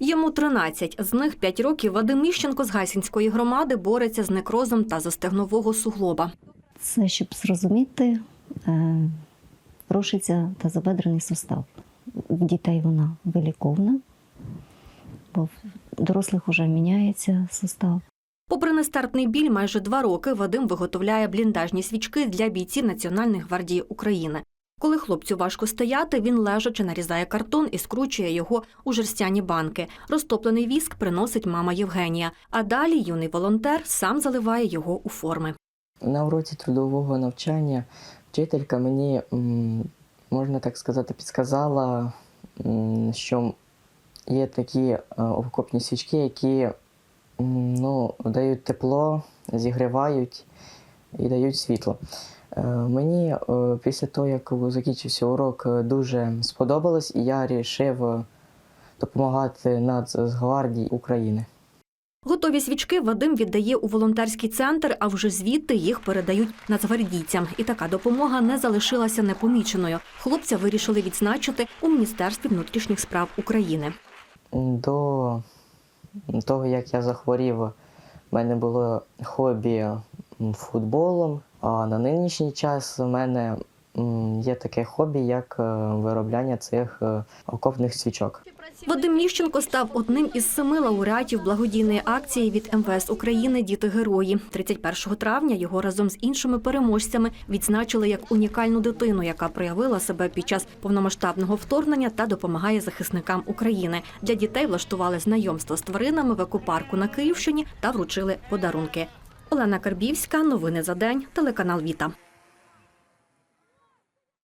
Йому 13, з них 5 років Вадим Міщенко з Гайсинської громади бореться з некрозом та застегнового суглоба. Це щоб зрозуміти, е, рушиться тазобедрений сустав. В дітей вона виліковна, бо в дорослих вже міняється сустав. Попри нестерпний біль, майже два роки Вадим виготовляє бліндажні свічки для бійців Національної гвардії України. Коли хлопцю важко стояти, він лежачи нарізає картон і скручує його у жерстяні банки. Розтоплений віск приносить мама Євгенія. А далі юний волонтер сам заливає його у форми. На уроці трудового навчання вчителька мені, можна так сказати, підсказала, що є такі е, окопні свічки, які ну, дають тепло, зігрівають і дають світло. Е, Мені е, після того, як закінчився урок, е, дуже сподобалось, і я вирішив допомагати Нацгвардії України. Готові свічки Вадим віддає у волонтерський центр, а вже звідти їх передають нацгвардійцям. І така допомога не залишилася непоміченою. Хлопця вирішили відзначити у Міністерстві внутрішніх справ України. До того, як я захворів, в мене було хобі футболом, а на нинішній час у мене є таке хобі, як е, виробляння цих е, окопних свічок. Вадим Міщенко став одним із семи лауреатів благодійної акції від МВС України Діти герої. 31 травня його разом з іншими переможцями відзначили як унікальну дитину, яка проявила себе під час повномасштабного вторгнення та допомагає захисникам України. Для дітей влаштували знайомство з тваринами в екопарку на Київщині та вручили подарунки. Олена Карбівська, новини за день, телеканал Віта.